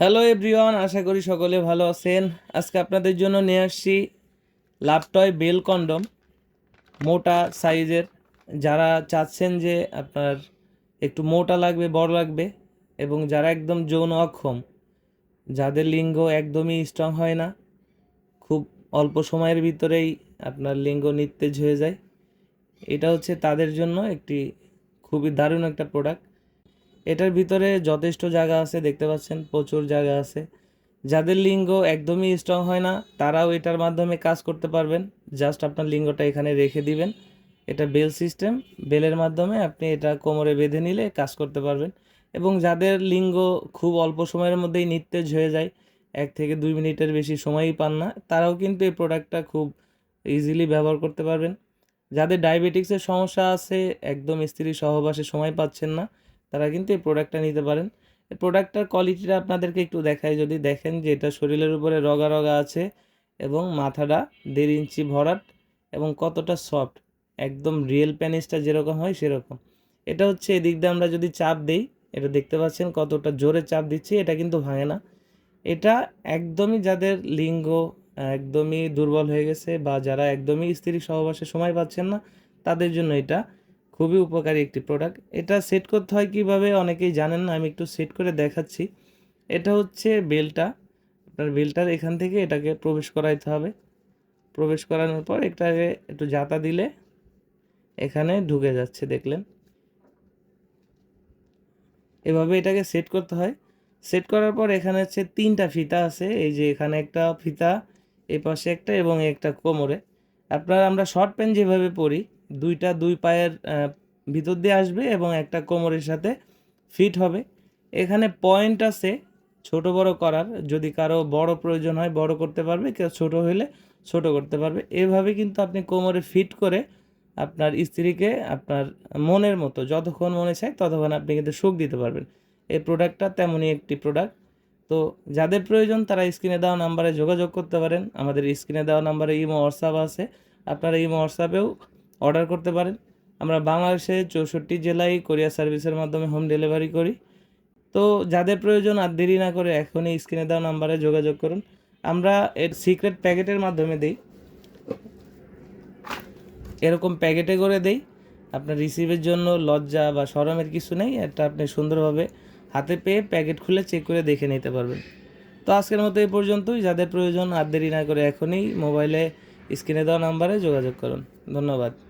Hello everyone আশা করি সকলে ভালো আছেন। আজকে আপনাদের জন্য নিয়ে আসছি লাপটয় বেল কন্ডম। মোটা সাইজের। যারা চাচ্ছেন যে আপনার একটু মোটা লাগবে, বড় লাগবে, এবং যারা একদম যৌন অক্ষম, যাদের লিঙ্গ একদমই স্ট্রং হয় না, খুব অল্প সময়ের ভিতরেই আপনার লিঙ্গ নিস্তেজ হয়ে যায়। এটা হচ্ছে তাদের জন্য একটি খুবই দারুণ একটা প্রোডাক্ট এটার ভিতরে যথেষ্ট জায়গা আছে, দেখতে পাচ্ছেন, প্রচুর জায়গা আছে। যাদের লিঙ্গ একদমই স্ট্রং হয় না, তারাও এটার মাধ্যমে কাজ করতে পারবেন। জাস্ট আপনার লিঙ্গটা এখানে রেখে দিবেন। এটা বেল সিস্টেম বেলের মাধ্যমে আপনি এটা কোমরে বেঁধে নিলে কাজ করতে পারবেন। এবং যাদের লিঙ্গ খুব অল্প সময়ের মধ্যেই নিস্তেজ হয়ে যায়, এক থেকে দুই মিনিটের বেশি সময়ই পান না, তারাও কিন্তু এই প্রোডাক্টটা খুব ইজিলি ব্যবহার করতে পারবেন। যাদের ডায়াবেটিক্সের সমস্যা আছে, একদম স্ত্রী সহবাসে সময় পাচ্ছেন না তারা কিন্তু এই প্রোডাক্টটা নিতে পারেন। প্রোডাক্টটার কোয়ালিটিটা আপনাদেরকে একটু দেখাই। যদি দেখেন যে এটা শরীরের উপরে রগা রগা আছে এবং মাথাটা দেড় ইঞ্চি ভরাট এবং কতটা সফট একদম রিয়েল প্যানিসটা যেরকম হয় সেরকম। এটা হচ্ছে এদিক দিয়ে আমরা যদি চাপ দেই, এটা দেখতে পাচ্ছেন কতটা জোরে চাপ দিচ্ছি, এটা কিন্তু ভাঙে না। এটা একদমই যাদের লিঙ্গ একদমই দুর্বল হয়ে গেছে বা যারা একদমই স্ত্রী সহবাসে সময় পাচ্ছেন না, তাদের জন্য এটা খুবই উপকারী একটি প্রোডাক্ট এটা সেট করতে হয় কীভাবে অনেকেই জানেন না, আমি একটু সেট করে দেখাচ্ছি। এটা হচ্ছে বেলটা। আপনার বেলটার এখান থেকে এটাকে প্রবেশ করাইতে হবে। প্রবেশ করানোর পর এটাকে একটু জাতা দিলে এখানে ঢুকে যাচ্ছে, দেখলেন। এভাবে এটাকে সেট করতে হয়। সেট করার পর এখানে হচ্ছে তিনটা ফিতা আছে। এই যে এখানে একটা ফিতা এই পাশে একটা এবং একটা কোমরে। আপনার আমরা শর্ট প্যান্ট যেভাবে পরি দুইটা দুই পায়ের ভিতর দিয়ে আসবে এবং একটা কোমরের সাথে ফিট হবে। এখানে পয়েন্ট আছে ছোট বড় করার। যদি কারও বড় প্রয়োজন হয়, বড় করতে পারবে, কেউ ছোট হলে ছোট করতে পারবে। এভাবে কিন্তু আপনি কোমরে ফিট করে আপনার স্ত্রীকে আপনার মনের মতো, যতক্ষণ মনে চায় ততক্ষণ আপনি কিন্তু সুখ দিতে পারবেন। এই প্রোডাক্টটা তেমনই একটি প্রোডাক্ট তো যাদের প্রয়োজন, তারা স্ক্রিনে দেওয়া নাম্বারে যোগাযোগ করতে পারেন। আমাদের স্ক্রিনে দেওয়া নাম্বারে ইমো, হোয়াটসঅ্যাপ আছে। আপনারা ইমো, হোয়াটসঅ্যাপেও অর্ডার করতে পারেন। আমরা বাংলাদেশে চৌষট্টি জেলায় কোরিয়ার সার্ভিসের মাধ্যমে হোম ডেলিভারি করি। তো যাদের প্রয়োজন আর দেরি না করে এখনই স্ক্রিনে দেওয়া নাম্বারে যোগাযোগ করুন। আমরা এর সিক্রেট প্যাকেটের মাধ্যমে দিই। এরকম প্যাকেটে করে দেই। আপনার রিসিভের জন্য লজ্জা বা শরমের কিছু নেই। এটা আপনি সুন্দরভাবে হাতে পেয়ে প্যাকেট খুলে চেক করে দেখে নিতে পারবেন। তো আজকের মতো এই পর্যন্তই। যাদের প্রয়োজন আর দেরি না করে এখনই মোবাইলে স্ক্রিনে দেওয়া নাম্বারে যোগাযোগ করুন। ধন্যবাদ।